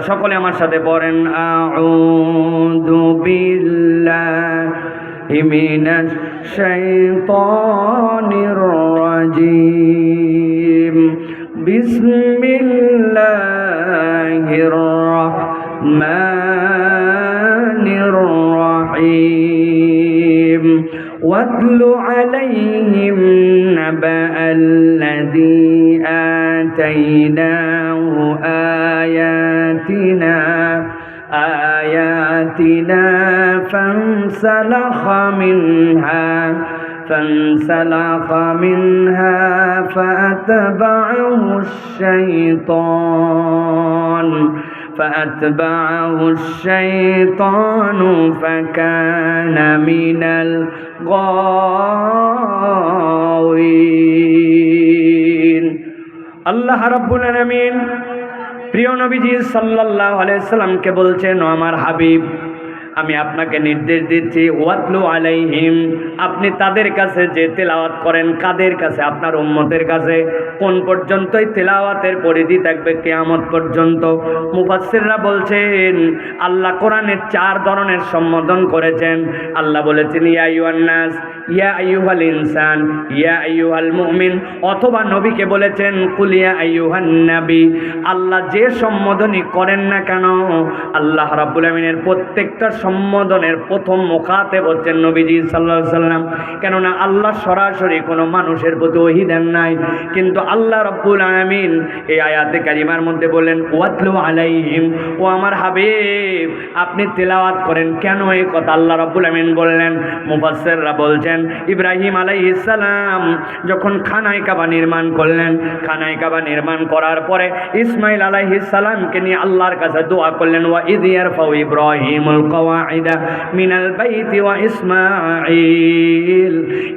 সকলে আমার সাথে পড়েন আউযু বিল্লাহি মিনাশ শাইতানির রাজিম। বিসমিল্লাহির রাহমানির রাহিম। ওয়াতলু আলাইহি آياتنا فانسلخ منها فانسلخ منها فأتبعه الشيطان فأتبعه الشيطان فكان من الغاوين. الله رب العالمين প্রিয় নবীজি সাল্লাহ আলাইসাল্লামকে বলছেন আমার হাবিব আমি আপনাকে নির্দেশ দিচ্ছি, ওয়াতলু আলাইহিম, আপনি তাদের কাছে যে তেলাওয়াত করেন, কাদের কাছে? আপনার উম্মতের কাছে। কোন পর্যন্তই তেলাওয়াতের পরিধি থাকবে কেয়ামত পর্যন্ত। মুফাসসিররা বলছেন, আল্লাহ কোরআনের চার ধরনের সম্বোধন করেছেন। আল্লাহ বলেছেন, ইয়া নাস ইয়া আইয়ুহাল ইনসান, ইয়া আইয়ুহাল মুমিন। অথবা নবীকে বলেছেন কুলিয়া আইয়ুহান নবী। আল্লাহ যে সম্বোধনই করেন না কেন, আল্লাহ রাব্বুল আমিনের প্রত্যেকটা সম্বোধনের প্রথম মুখাতে হচ্ছেন নবীজি সাল্লাহ সাল্লাম। কেননা আল্লাহ সরাসরি কোনো মানুষের প্রতি ওহি দেন নাই। কিন্তু আল্লাহ রব্বুল আলমিন এই আয়াতে কারিমার মধ্যে বললেন, ওয়াতলু আলাইহিম ও আমার হাবিব, আপনি তেলাওয়াত করেন কেন এই কথা? আল্লাহ রব্বুল আমিন বললেন, মুফাসসিররা বলছেন, ইব্রাহিম আলাইহিস সালাম যখন খানায় কাবা নির্মাণ করলেন, খানায় কাবা নির্মাণ করার পরে ইসমাইল আলাইহিস সালামকে নিয়ে আল্লাহর কাছে দোয়া করলেন, ওয়া ইদ ইয়ারফাউ ইব্রাহিমুল কওয়াইদা মিনাল বাইতি ওয়া ইসমাঈল।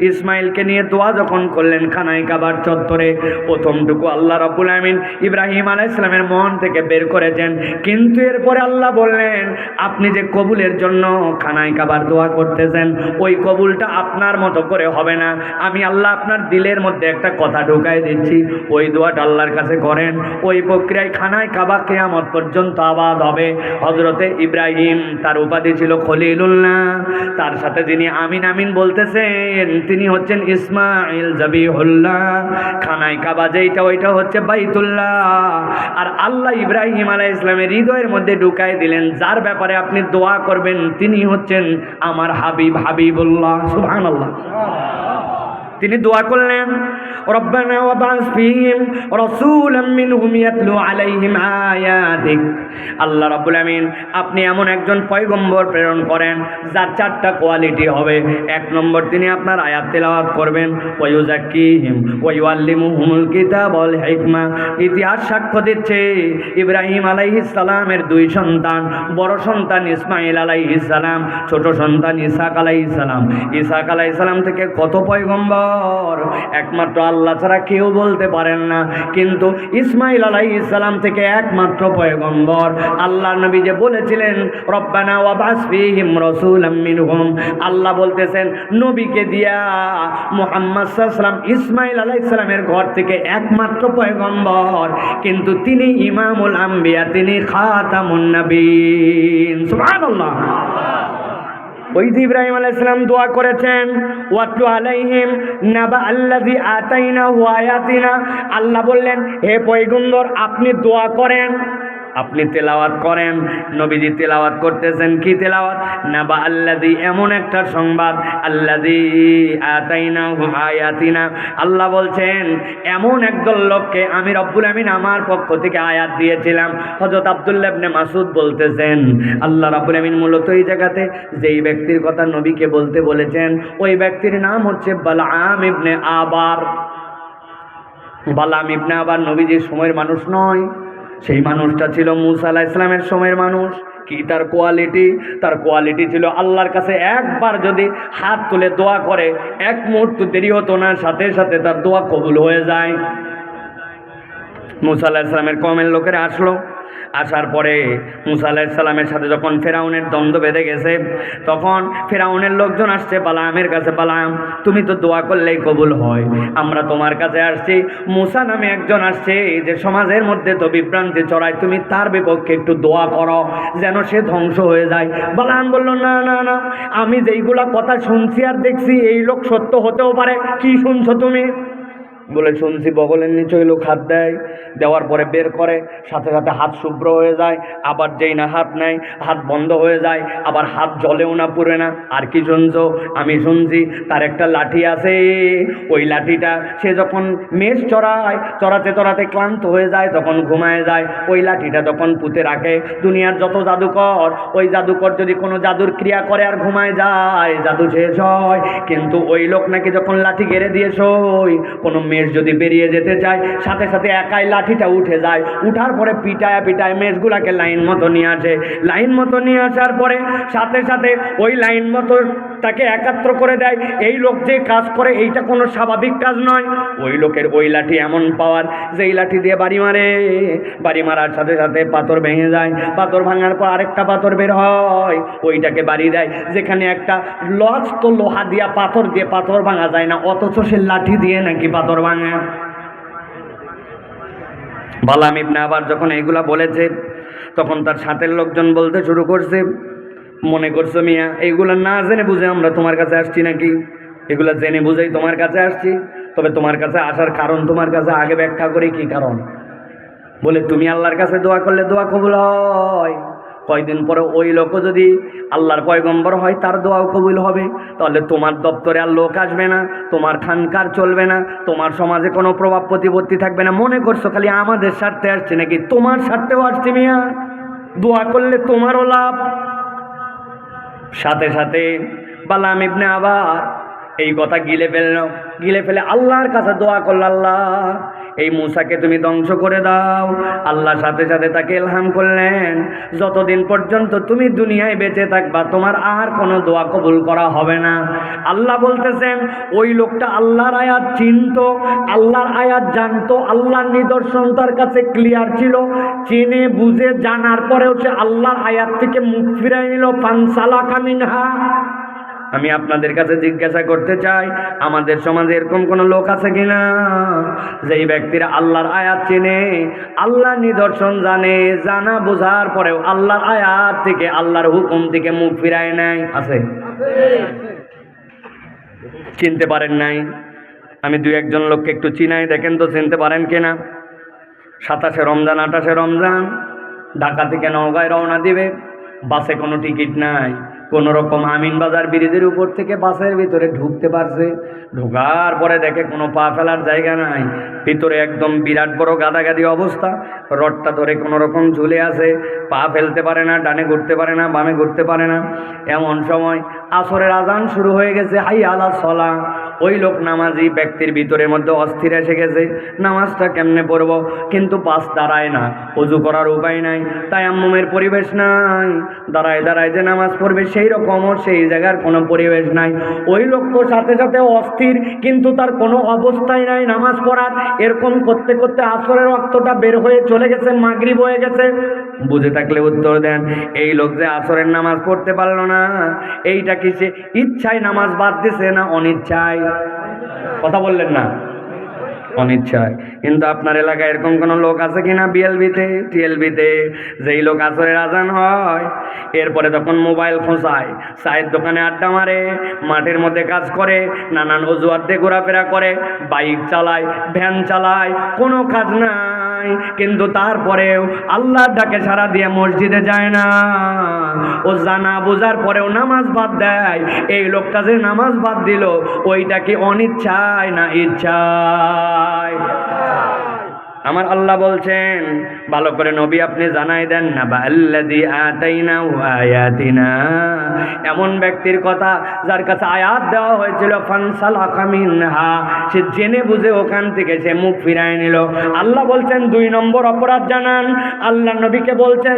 ইসমাইলকে নিয়ে দোয়া যখন করলেন খানায় কাবার চত্বরে, প্রথমটুকু আল্লাহ রাব্বুল আমিন ইব্রাহিম আলাইহিস সালামের মন থেকে বের করেছেন। কিন্তু এরপরে আল্লাহ বললেন, আপনি যে কবুলের জন্য খানায় কাবার দোয়া করতেছেন, ওই কবুলটা আপনার মতো করে হবে না। আমি আল্লাহ আপনার দিলের মধ্যে একটা কথা ঢুকাই দিচ্ছি। ওই দোয়াটা আল্লাহর কাছে করেন। ওই প্রক্রিয়ায় খানায় কাবা কেয়ামত পর্যন্ত আবাদ হবে। হজরতে ইব্রাহিম তার উপাধি ছিল খলিলুল্লাহ। তার সাথে যিনি আমিন আমিন বলতেছেন, তিনি হচ্ছেন ইসমাইল জাবিহুল্লাহ। খানায় কাবা যেইটা, ওইটা হচ্ছে বাইতুল্লাহ। আর আল্লাহ ইব্রাহিম আলাহ ইসলামের হৃদয়ের মধ্যে ঢুকাই দিলেন, যার ব্যাপারে আপনি দোয়া করবেন, তিনি হচ্ছেন আমার হাবিব হাবিবুল্লাহ। সুবহানাল্লাহ। তিনি দোয়া করলেন রব্বানা ওয়াবাস ফীহিম রাসূলাম মিনহুম ইয়াতলু আলাইহিম আয়াতিক আল্লাহ রাব্বুল আমিন আপনি এমন একজন পয়গম্বর প্রেরণ করেন, যার চারটা কোয়ালিটি হবে। এক নম্বর, তিনি আপনার আয়াত তেলাওয়াত করবেন ওয়ায়ুজাক্কিহিম ওয়ায়ুআল্লিমুহুমুল কিতাব ওয়াল হিকমা। ইতিহাস সাক্ষ্য দিচ্ছে, ইব্রাহিম আলাইহিস সালামের দুই সন্তান, বড় সন্তান ইসমাইল আলাইহিস সালাম, ছোট সন্তান ইসাক আলাইহিস সালাম। ইসাক আলাইহিস সালাম থেকে কত পয়গম্বর? একমাত্র আল্লাহ ছাড়া কেউ বলতে পারেন না। কিন্তু ইসমাইল আলাই ইসলাম থেকে একমাত্র পয়গম্বর। আল্লাহ নবী যে বলেছিলেন, রব্বানা ওয়াবাস ফীহিম রাসূলাম মিনহুম। আল্লাহ বলতেছেন, নবীকে দিয়া মোহাম্মদ সাল্লাল্লাহু ইসমাইল আলাইহিস সালামের ঘর থেকে একমাত্র পয়গম্বর। কিন্তু তিনি ইমামুল আম্বিয়া, তিনি খাতামুন নবীন। সুবহানাল্লাহ। ওই যে ইব্রাহিম আলাইসালাম দোয়া করেছেন ওয়াটু আলাইহিম নাবা দি আতাইনা ওয়ায়াতিনা আল্লাহ বললেন, হে পৈগুন্দর আপনি দোয়া করেন। আপনি তেলাওয়াত করেন, নবীজি তেলাওয়াত করতেছেন কি তেলাওয়াত? না নাবা আল্লাদি এমন একটা সংবাদ আল্লাদি আতাইনা আয়াতিনা। আল্লাহ বলছেন, এমন একদল লোককে আমি রব্বুল আমিন আমার পক্ষ থেকে আয়াত দিয়েছিলাম। হজরত আব্দুল্লাহ ইবনে মাসুদ বলতেছেন, আল্লাহ রাব্বুল আমিন মূলত এই জায়গাতে যেই ব্যক্তির কথা নবীকে বলতে বলেছেন, ওই ব্যক্তির নাম হচ্ছে বালাম ইবনে আবার। বালাম ইবনে আবার নবীজির সময়ের মানুষ নয়। সেই মানুষটা ছিল মুসা ইসলামের সময়ের মানুষ। কি তার কোয়ালিটি তার কোয়ালিটি ছিল আল্লাহর কাছে একবার যদি হাত তুলে দোয়া করে, এক মুহূর্ত দেরি হতো না, সাথে সাথে তার দোয়া কবুল হয়ে যায়। মুসা আল্লাহ ইসলামের কমের লোকেরা আসলো। আসার পরে মুসা আলাহিসাল্লামের সাথে যখন ফেরাউনের দ্বন্দ্ব বেঁধে গেছে, তখন ফেরাউনের লোকজন আসছে বালামের কাছে বালাম তুমি তো দোয়া করলেই কবুল হয়, আমরা তোমার কাছে আসছি। মুসা নামে একজন আসছে যে সমাজের মধ্যে তো বিভ্রান্তি চড়ায় তুমি তার বিপক্ষে একটু দোয়া করো, যেন সে ধ্বংস হয়ে যায়। বালাম বলল, না না না, আমি যেইগুলা কথা শুনছি আর দেখছি, এই লোক সত্য হতেও পারে, কি শুনছো তুমি? বলে, শুনছি বগলের নিচে ওই লোক হাত দেয়। দেওয়ার পরে বের করে, সাথে সাথে হাত শুভ্র হয়ে যায়, আবার যেই না হাত নেয়, হাত বন্ধ হয়ে যায়, আবার হাত জলেও না পুড়ে না। আর কি শুনছো? আমি শুনছি, তার একটা লাঠি আছে। ওই লাঠিটা সে যখন মেষ চড়ায়, চড়াতে চড়াতে ক্লান্ত হয়ে যায়, তখন ঘুমায় যায়। ওই লাঠিটা তখন পুঁতে রাখে, দুনিয়ার যত জাদুকর, ওই জাদুকর যদি কোনো জাদুর ক্রিয়া করে আর ঘুমায় যায়, জাদু শেষ হয়। কিন্তু ওই লোক নাকি যখন লাঠি গেড়ে দিয়ে সই কোনো মেষ যদি বেরিয়ে যেতে চায়, সাথে সাথে একাই লাঠিটা উঠে যায়। উঠার পরে পিটায় পিটায় মেষগুলাকে লাইন মতো নিয়ে আসে। লাইন মতো নিয়ে আসার পরে সাথে সাথে ওই লাইন মতো তাকে একাত্র করে দেয়। এই লোক যে কাজ করে, এইটা কোনো স্বাভাবিক কাজ নয়। ওই লোকের ওই লাঠি এমন পাওয়ার যে এই লাঠি দিয়ে বাড়ি মারে। বাড়ি মারার সাথে সাথে পাথর ভেঙে যায়। পাথর ভাঙার পর আরেকটা পাথর বের হয়। ওইটাকে বাড়ি দেয়। যেখানে একটা লস তো লোহা দিয়া পাথর দিয়ে পাথর ভাঙা যায় না, অথচ সে লাঠি দিয়ে নাকি পাথর ভাঙে। বালাম ইবনে আবার যখন এইগুলা বলেছে, তখন তার সাথের লোকজন বলতে শুরু করছে মনে করছ মিয়া? এইগুলা না জেনে বুঝে আমরা তোমার কাছে আসছি নাকি? এগুলা জেনে বুঝেই তোমার কাছে আসছি। তবে তোমার কাছে আসার কারণ তোমার কাছে আগে ব্যাখ্যা করি কি কারণ? বলে, তুমি আল্লাহর কাছে দোয়া করলে দোয়া কবুল হয়। কয়দিন পরে ওই লোকও যদি আল্লাহর পয়গম্বর হয়, তার দোয়াও কবুল হবে। তাহলে তোমার দপ্তরে আর লোক আসবে না, তোমার খানকার চলবে না, তোমার সমাজে কোনো প্রভাব প্রতিপত্তি থাকবে না। মনে করছ খালি আমাদের স্বার্থে আসছে নাকি? তোমার স্বার্থেও আসছে মিয়া। দোয়া করলে তোমারও লাভ। সাথে সাথে বালাম ইবনে আবার এই কথা গিলে ফেলল। গিলে ফেলে আল্লাহর কাছে দোয়া করল, আল্লাহ এই মূসাকে তুমি ধ্বংস করে দাও। আল্লাহ সাথে সাথে তাকে এলহাম করলেন। যতদিন পর্যন্ত তুমি দুনিয়ায় বেঁচে থাকবা, তোমার আর কোনো দোয়া কবুল করা হবে না। আল্লাহ বলতেছেন, ওই লোকটা আল্লাহর আয়াত চিনতো, আল্লাহর আয়াত জানতো, আল্লাহর নিদর্শন তার কাছে ক্লিয়ার ছিল। চিনে, বুঝে, জানার পরেও সে আল্লাহর আয়াত থেকে মুখ ফিরাই নিল। পানসালা কামিনহা আমি আপনাদের কাছে জিজ্ঞাসা করতে চাই, আমাদের সমাজে এরকম কোনো লোক আছে কিনা? যেই ব্যক্তিরা আল্লাহর আয়াত চেনে আল্লাহ নিদর্শন জানে, জানা বোঝার পরেও আল্লাহর আয়াত থেকে, আল্লাহর হুকুম থেকে মুখ ফিরায় নেয় আছে? চিনতে পারেন নাই? আমি দু একজন লোককে একটু চিনাই, দেখেন তো চিনতে পারেন কিনা? সাতাশে রমজান, আঠাশে রমজান ঢাকা থেকে নওগাঁয় রওনা দিবে? বাসে কোনো টিকিট নাই। কোনো রকম আমিন বাজার ব্রিজের উপর থেকে বাসের ভিতরে ঢুকতে পারছে। ঢোকার পরে দেখে কোনো পা ফেলার জায়গা নাই। ভিতরে একদম বিরাট বড় গাদাগাদি অবস্থা। রডটা ধরে কোনো রকম ঝুলে আছে। পা ফেলতে পারে না, ডানে ঘুরতে পারে না, বামে ঘুরতে পারে না। এমন সময় আসরের আজান শুরু হয়ে গেছে। হাই আলা সলা। ওই লোক নামাজি ব্যক্তির ভিতরের মধ্যে অস্থির এসে গেছে। নামাজটা কেমনে পড়ব? কিন্তু পাস দাঁড়ায় না। অজু করার উপায় নাই। তাই আম্মুমের পরিবেশ নাই। দাঁড়ায় দাঁড়ায় যে নামাজ পড়বে সেই রকমও সেই জায়গার কোনো পরিবেশ নাই। ওই লোক তো সাথে সাথে অস্থির, কিন্তু তার কোনো অবস্থাই নাই নামাজ পড়ার। এরকম করতে করতে আসরের রক্তটা বের হয়ে চলে গেছে, মাগরিব হয়ে গেছে। বুঝে থাকলে উত্তর দেন, এই লোক যে আসরের নামাজ পড়তে পারল না, এইটা কি সে ইচ্ছায় নামাজ বাদ দিছে না অনিচ্ছায়? কথা বললেন না? অনিচ্ছায়। কিন্তু আপনার এলাকায় এরকম কোনো লোক আছে কি কিনা বিএলবিতে টিএলবিতে যেই লোক আসরের আজান হয়, এরপরে তখন মোবাইল খোঁচায়, চায়ের দোকানে আড্ডা মারে, মাঠের মধ্যে কাজ করে, নানান অজুহাত দিয়ে ঘোরাফেরা করে, বাইক চালায়, ভ্যান চালায়, কোনো কাজ নাই, কিন্তু তারপরেও আল্লাহর ডাকে সারা দিয়ে মসজিদে যায় না। ও জানা বোঝার পরেও নামাজ বাদ দেয়। এই লোকটা যে নামাজ বাদ দিল, ওইটা কি অনিচ্ছায় না ইচ্ছায়? আমার আল্লাহ বলছেন, ভালো করে নবী আপনি জানাই দেন না, বা আল্লাদি আতাইনা আয়াতিনা। এমন ব্যক্তির কথা যার কাছে আয়াত দেওয়া হয়েছিল ফানসাল আকামিনহা সে জেনে বুঝে ওখান থেকে সে মুখ ফিরায় নিল। আল্লাহ বলছেন, দুই নম্বর অপরাধ জানান। আল্লাহ নবীকে বলছেন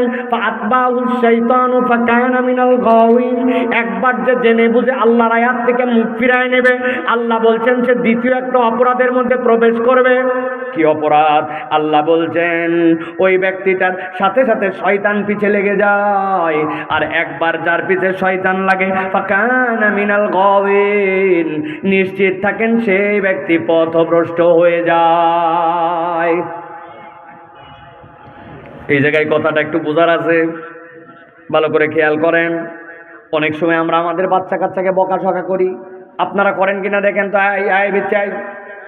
একবার যে জেনে বুঝে আল্লাহর আয়াত থেকে মুখ ফিরায় নেবে। আল্লাহ বলছেন, সে দ্বিতীয় একটা অপরাধের মধ্যে প্রবেশ করবে। কি অপরাধ? আল্লাহ বলছেন, ওই ব্যক্তিটার সাথে সাথে শয়তান পিছে লেগে যায়। আর একবার যার পিছে শয়তান লাগে মিনাল গাওয়িন, নিশ্চিত থাকেন সেই ব্যক্তি পথভ্রষ্ট হয়ে যায়। এই জায়গায় কথাটা একটু বোঝার আছে। ভালো করে খেয়াল করেন। অনেক সময় আমরা আমাদের বাচ্চা কাচ্চাকে বকাঝকা করি। আপনারা করেন কিনা দেখেন তো, আয় আয় আয়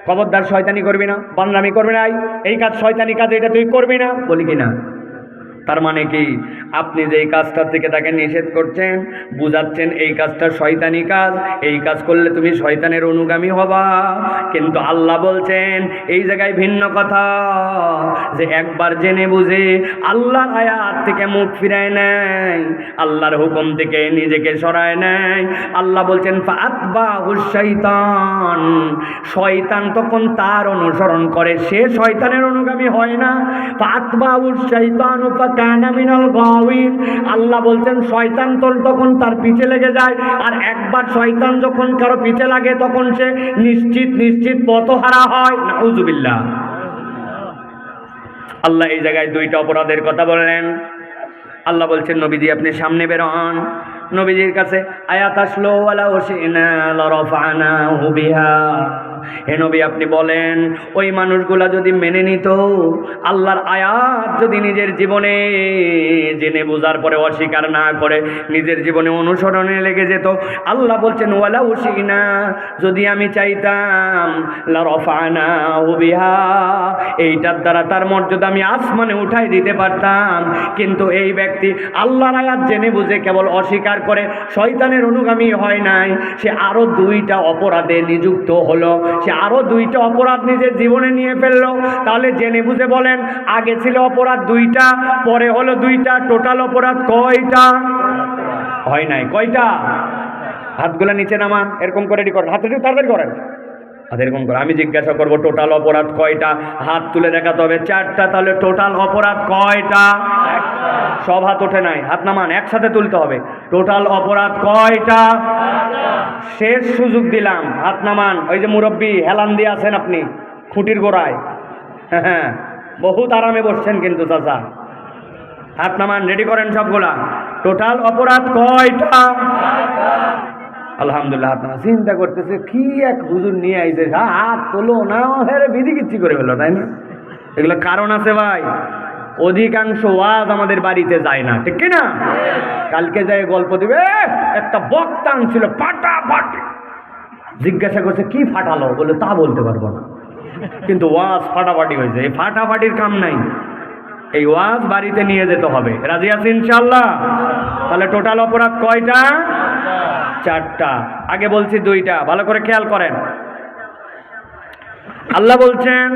খবরদার শয়তানি করবি না বান্নামি করবি না, এই কাজ শয়তানি কাজ, এটা তুই করবি না। বলি কিনা তার মানে কি? আপনি যেই কাজটার থেকে তাকে নিষেধ করছেন, বুঝাচ্ছেন এই কাজটা শয়তানি কাজ, এই কাজ করলে তুমি শয়তানের অনুগামী হবা। কিন্তু আল্লাহ বলছেন, এই জায়গায় ভিন্ন কথা, যে একবার জেনে বুঝে আল্লাহর আয়াত থেকে মুখ ফিরায় নেয়, আল্লাহর হুকুম থেকে নিজেকে সরায় নেয়। আল্লাহ বলছেন, ফাতবাহু শয়তান। শয়তান তখন তার অনুসরণ করে, সে শয়তানের অনুগামী হয় না। ফাতবাহু শয়তান আল্লাহ বলছেন, শয়তান তোর তখন তার পিছে লেগে যায়, আর একবার শয়তান যখন কারও পিছে লাগে, তখন সে নিশ্চিত নিশ্চিত পথহারা হয়। নাউজুবিল্লাহ। আল্লাহ এই জায়গায় দুইটা অপরাধের কথা বললেন। আল্লাহ বলছেন, নবীজি, আপনি সামনে বেরোন। নবীজির কাছে আয়াত আসলো ওয়ালা ওসিনা লরফানাহু বিহা। হে নবী, আপনি বলেন, ওই মানুষগুলা যদি মেনে নিত, আল্লাহর আয়াত যদি নিজের জীবনে জেনে বোঝার পরে অস্বীকার না করে নিজের জীবনে অনুসরণে লেগে যেত, আল্লাহ বলছেন ওয়ালা উসিনা যদি আমি চাইতাম, লারফানা বিহা এইটার দ্বারা তার মর্যাদা আমি আসমানে উঠাই দিতে পারতাম। কিন্তু এই ব্যক্তি আল্লাহর আয়াত জেনে বুঝে কেবল অস্বীকার করে, শয়তানের অনুগামী হয় নাই, সে আরও দুইটা অপরাধে নিযুক্ত হলো। সে আরও দুইটা অপরাধ নিজের জীবনে নিয়ে ফেলল। তাহলে জেনে বুঝে বলেন, আগে ছিল অপরাধ দুইটা, পরে হলো দুইটা, টোটাল অপরাধ কয়টা? হয় নাই, কয়টা? হাতগুলো নিচে নামান, এরকম করে রেডি করেন হাতে তাড়াতাড়ি করেন। হাত এরকম করে। আমি জিজ্ঞাসা করব, টোটাল অপরাধ কয়টা? হাত তুলে দেখাতে হবে, চারটা, তাহলে টোটাল অপরাধ কয়টা? সব হাত ওঠে নাই, হাত নামান, একসাথে তুলতে হবে, টোটাল অপরাধ কয়টা? শেষ সুযোগ দিলাম, হাত নামান, ওই যে মুরব্বী হেলান দিয়ে আছেন আপনি, খুঁটির গোড়ায়। হ্যাঁ বহুত আরামে বসছেন কিন্তু চাচা। হাত নামান রেডি করেন সবগুলা, টোটাল অপরাধ কয়টা? আলহামদুলিল্লাহ নামান চিন্তা করতেছে, কি এক হুজুর নিয়ে আইছে? হাত তোলো না হেরে বিধি কিচ্ছি করে ফেলো তাই না? এগুলো কারণ আছে ভাই। অধিকাংশ ওয়াজ আমাদের বাড়িতে যায় না, ঠিক না কালকে যাই গল্প দিবে একটা বক্তা আনছিল, ফাটাফাটি। জিজ্ঞাসা করছে, কি ফাটালো? বলে, তা বলতে পারব না। কিন্তু ওয়াজ ফাটাফাটি হয়েছে, এই ফাটাফাটির কাম নাই। এই ওয়াজ বাড়িতে নিয়ে যেতে হবে। রাজি আছি ইনশাল্লাহ তাহলে টোটাল অপরাধ কয়টা? চারটা। আগে বলছি দুইটা, ভালো করে খেয়াল করেন। আল্লাহ বলছেন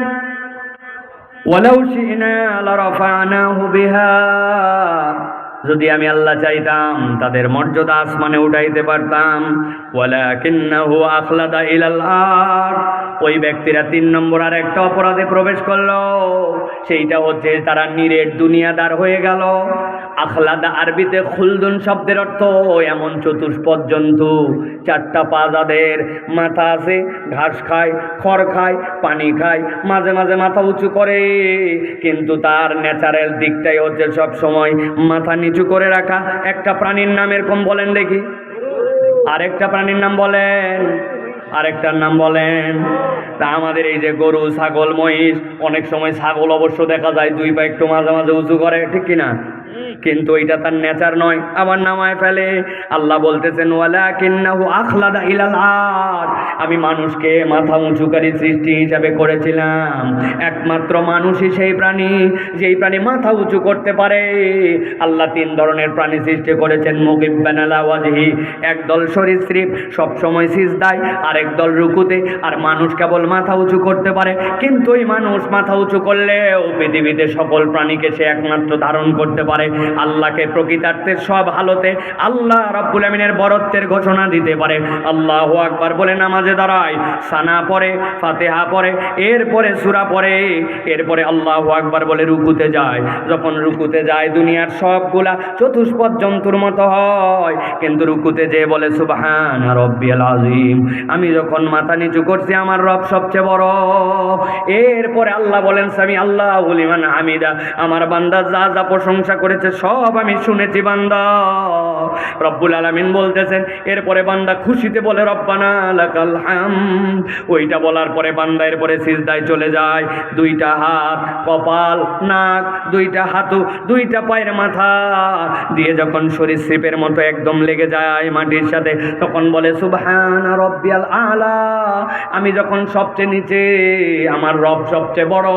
যদি আমি আল্লাহ চাইতাম, তাদের মর্যাদা আসমানে উঠাইতে পারতাম। ওই ব্যক্তিরা তিন নম্বর আর একটা অপরাধে প্রবেশ করল। সেইটা হচ্ছে তারা নিরেট দুনিয়াদার হয়ে গেল। আখলাদা আরবিতে খুলদুন শব্দের অর্থ এমন চতুষ্পদ জন্তু। চারটা পা যাদের মাথা আছে, ঘাস খায়, খড় খায়, পানি খায়, মাঝে মাঝে মাথা উঁচু করে। কিন্তু তার ন্যাচারাল দিকটাই হচ্ছে সব সময় মাথা নিচু করে রাখা। একটা প্রাণীর নাম এরকম বলেন দেখি। আরেকটা প্রাণীর নাম বলেন, আরেকটার নাম বলেন। তা আমাদের এই যে গরু, ছাগল, মহিষ, অনেক সময় ছাগল অবশ্য দেখা যায় দুই পা একটু মাঝে মাঝে উঁচু করে, ঠিক কিনা? কিন্তু এটা তার নেচার নয়। আবার নামায় ফেলে। আল্লাহ বলতেছেন ওয়ালা কিন্নাহু আখলাদা ইলাল আরদ আমি মানুষকে মাথা উঁচুকারী সৃষ্টি হিসাবে করেছিলাম। একমাত্র মানুষই সেই প্রাণী, যেই প্রাণী মাথা উঁচু করতে পারে। আল্লাহ তিন ধরনের প্রাণী সৃষ্টি করেছেন মুকিব বানালা, ওয়াজহি। একদল সরীসৃপ সবসময় সিজদায়, আরেক দল রুকুতে। আর মানুষ কেবল মাথা উঁচু করতে পারে, কিন্তু ওই মানুষ মাথা উঁচু করলেও পৃথিবীতে সকল প্রাণীকে সে একমাত্র ধারণ করতে পারে। পারে আল্লাহকে প্রকৃতার্থের সব হালতে আল্লাহ রাব্বুল আমিনের বরত্বের ঘোষণা দিতে পারে। আল্লাহু আকবার বলে নামাজে দাঁড়ায়, সানা পরে ফাতেহা পড়ে, এরপরে সূরা পরে এরপরে আল্লাহ আকবার বলে রুকুতে যায়। যখন রুকুতে যায়, দুনিয়ার সবগুলা চতুষ্পদ জন্তুর মতো হয়। কিন্তু রুকুতে যে বলে, সুবহান রব্বিয়াল আজিম আমি যখন মাথা নিচু করছি, আমার রব সবচেয়ে বড়। এরপরে আল্লাহ বলেন স্বামী আল্লাহ লিমান হামিদা, আমার বান্দা যা যা প্রশংসা করেছে সব আমি শুনেছি বান্দা। রব্বুল আলামিন বলতেছেন, এরপরে বান্দা খুশিতে বলে, রব্বানা লাকাল হামদ। ওইটা বলার পরে বান্দা এরপরে সিজদায় চলে যায়। দুইটা হাত, কপাল, নাক, দুইটা হাতু দুইটা পায়ের মাথা দিয়ে যখন শরীর শিপের মতো একদম লেগে যায় মাটির সাথে, তখন বলে, সুবহান রব্বিয়াল আলা। আমি যখন সবচেয়ে নিচে, আমার রব সবচেয়ে বড়।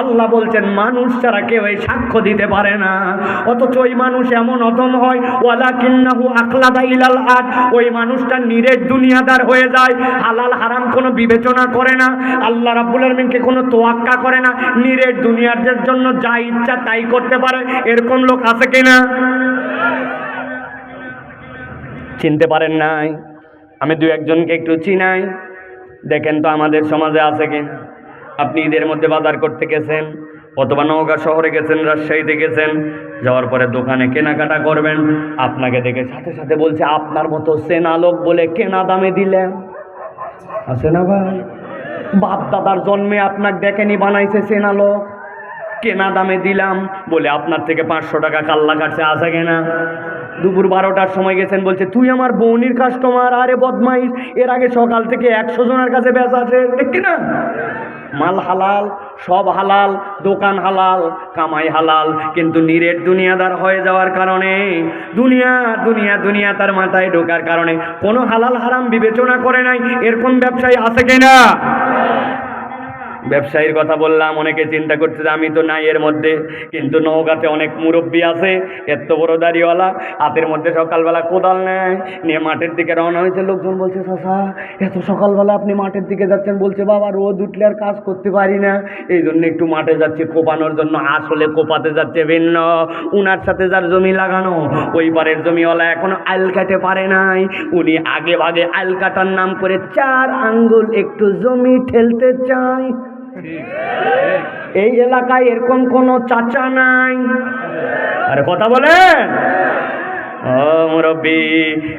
আল্লাহ বলছেন, মানুষ ছাড়া কেউ এই সাক্ষ্য দিতে পারে না। অথচ ওই মানুষ এমন অদম হয় ওয়ালা কিন্নাহু আকলাদা ইলাল আদ। ওই মানুষটা নিরেট দুনিয়াদার হয়ে যায়, হালাল হারাম কোনো বিবেচনা করে না, আল্লাহ রাব্বুল আলামিনকে কোনো তোয়াক্কা করে না, নিরেট দুনিয়ার জন্য যা ইচ্ছা তাই করতে পারে। এরকম লোক আছে কিনা? চিনতে পারেন নাই? আমি দু একজনকে একটু চিনাই। দেখেন তো আমাদের সমাজে আছে কিনা? আপনি ঈদের মধ্যে বাজার করতে গেছেন অথবা নওগাঁ শহরে গেছেন, রাজশাহীতে গেছেন, যাওয়ার পরে দোকানে কেনাকাটা করবেন। আপনাকে দেখে সাথে সাথে বলছে, আপনার মতো সেনা লোক বলে কেনা দামে দিলেন। আছে না ভাই? বাপ দাদার জন্মে আপনার দেখেনি বানাইছে সেনা লোক। কেনা দামে দিলাম। বলে, আপনার থেকে পাঁচশো টাকা কাল্লা কাটছে, আছে কেনা? দুপুর বারোটার সময় গেছেন, বলছে, তুই আমার বৌনির কাস্টমার আরে বদমাইশ, এর আগে সকাল থেকে একশো জনের কাছে ব্যাস আছে দেখি না মাল হালাল, সব হালাল, দোকান হালাল, কামাই হালাল, কিন্তু নিরেট দুনিয়াদার হয়ে যাওয়ার কারণে, দুনিয়া দুনিয়া দুনিয়া তার মাথায় ঢোকার কারণে কোনো হালাল হারাম বিবেচনা করে নাই, এরকম ব্যবসায়ী আছে কিনা? ব্যবসায়ীর কথা বললাম, অনেকে চিন্তা করছে যে আমি তো নাই এর মধ্যে, কিন্তু নৌকাতে অনেক মুরব্বী আছে, এত বড় দাড়িওয়ালা, হাতের মধ্যে সকালবেলা কোদাল নেয়, নিয়ে মাঠের দিকে রওনা হয়েছে, লোকজন বলছে চাষা এত সকালবেলা আপনি মাঠের দিকে যাচ্ছেন, বলছে, বাবা, রোদ উঠলে আর কাজ করতে পারি না। এই জন্য একটু মাঠে যাচ্ছি, কোপানোর জন্য আসলে কোপাতে যাচ্ছে ভিন্ন, উনার সাথে যার জমি লাগানো, ওই পারের জমিওয়ালা এখনও আল কাটে পারে নাই, উনি আগে ভাগে আল কাটার নাম করে চার আঙ্গুল একটু জমি ঠেলতে চায়। এই এলাকায় এরকম কোনো চাচা নাই। আরে কথা বলেন। ও মুরব্বী,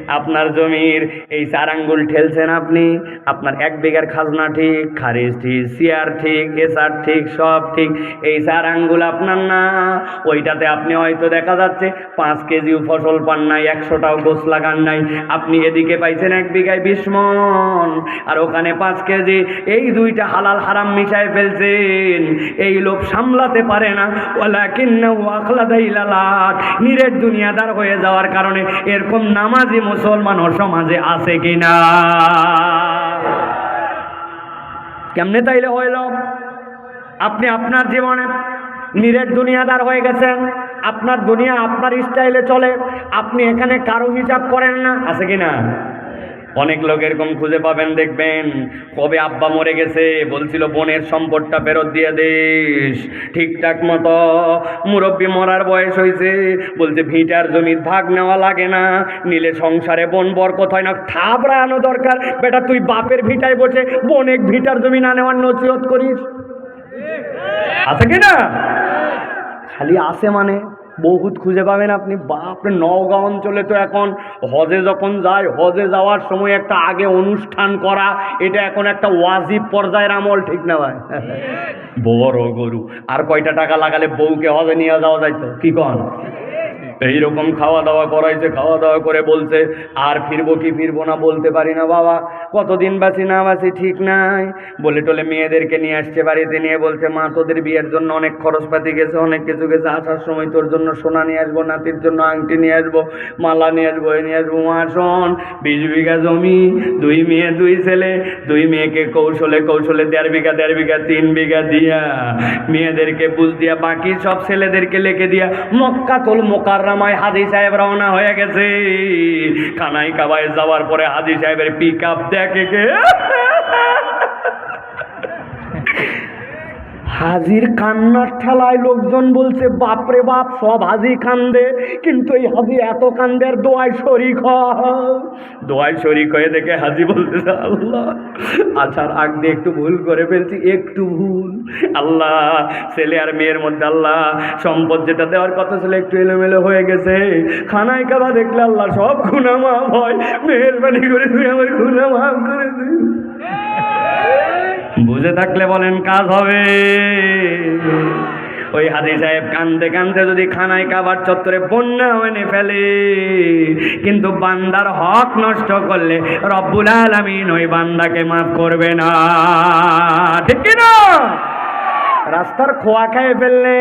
আপনার জমির এই চার আঙ্গুল ঠেলছেন আপনি? আপনার এক বিঘার খাজনা ঠিক, খারিজ ঠিক, সিয়ার ঠিক, এসার ঠিক, সব ঠিক। এই চার আঙ্গুল আপনার না? ওইটাতে আপনি হয়তো দেখা যাচ্ছে পাঁচ কেজিও ফসল পান নাই, একশোটাও গোছ লাগান নাই। আপনি এদিকে পাইছেন এক বিঘায় বিশ মন, আর ওখানে পাঁচ কেজি। এই দুইটা হালাল হারাম মিশায় ফেলছেন। এই লোক সামলাতে পারে না। ওলা কিন্না আখলাদা ইলালাত নিরেট দুনিয়াদার হয়ে যাওয়ার কারণে এরকম নামাজি মুসলমান ও সমাজে আছে কিনা? কেমনে তাইলে হইল? আপনি আপনার জীবনে নিরেট দুনিয়াদার হয়ে গেছেন, আপনার দুনিয়া আপনার স্টাইলে চলে, আপনি এখানে কারও হিসাব করেন না, আছে কিনা? অনেক লোক এরকম খুঁজে পাবেন, দেখবেন। কবে আব্বা মরে গেছে? বলছিল, বোনের সম্পদটা ফেরত দিয়ে দিস। ঠিকঠাক মতো মুরব্বী মরার বয়স হয়েছে। বলছে, ভিটার জমির ভাগ নেওয়া লাগে না। নিলে সংসারে বোন বরকত হয় না। থাবড়া আনো দরকার। বেটা, তুই বাপের ভিটায় বসে বোনের ভিটার জমি না নেওয়ার নচিহত করিস? আছে কি না? খালি আছে মানে? বহুত খুঁজে পাবেন আপনি। বাপরে, নওগাঁ অঞ্চলে তো এখন হজে যখন যায়, হজে যাওয়ার সময় একটা আগে অনুষ্ঠান করা, এটা এখন একটা ওয়াজিব পর্যায়ের আমল, ঠিক না ভাই? বড় গরু। আর কয়টা টাকা লাগালে বউকে হজে নিয়ে যাওয়া যাইতো? কি কন? এইরকম খাওয়া দাওয়া করাইছে, খাওয়া দাওয়া করে বলছে, আর ফিরবো কি ফিরবো না বলতে পারি না বাবা। কতদিন বাসি না বাসি ঠিক নাই। বলে টলে মেয়েদেরকে নিয়ে আসছে বাড়িতে নিয়ে বলছে, মা, তোদের বিয়ের জন্য অনেক খরচপাতি গেছে, অনেক কিছু গেছে, আসার সময় তোর জন্য সোনা নিয়ে আসব, নাতির জন্য আংটি নিয়ে আসব, মালা নিয়ে আসব, এ নিয়ে আসব। মা, শোন, বিশ বিঘা জমি, দুই মেয়ে, দুই ছেলে, দুই মেয়েকে কৌশলে কৌশলে দেড় বিঘা দেড় বিঘা, তিন বিঘা দিয়া মেয়েদেরকে বুঝ দিয়া, বাকি সব ছেলেদেরকে লেখে দিয়া মক্কা তোল মোকাররামায় হাজি সাহেব রওনা হয়ে গেছে। খানাই কাবায় যাওয়ার পরে হাজি সাহেবের পিক আপ দেখে কে? হাজির কান্নার ঠেলায় লোকজন বলছে, বাপরে বাপ, সব হাজি কান্দে, কিন্তু এই হাজি এত কান্দের দোয়ায় শরিক দোয়ায় শরিক হয়ে দেখে হাজি বলতেছে আল্লাহ আচ্ছার আগ দিয়ে একটু ভুল করে ফেলছি, একটু ভুল। আল্লাহ, ছেলে আর মেয়ের মধ্যে আল্লাহ, সম্পদ যেটা দেওয়ার কথা ছিল একটু এলোমেলো হয়ে গেছে। খানায় কাবা দেখলে আল্লাহ, সব খুনা মাফ হয়, মেহরবানি করে তুই আমার খুনা মাফ করে দিই বুঝে থাকলে বলেন কাজ হবে। ওই হাজি সাহেব কান্দে কান্দে যদি খানায় কাবার চত্বরে বন্যা এনে ফেলে, কিন্তু বান্দার হক নষ্ট করলে রব্বুল আলমিন ওই বান্দাকে মাফ করবে না। ঠিক কিনা? রাস্তার খোয়া খেয়ে ফেললে।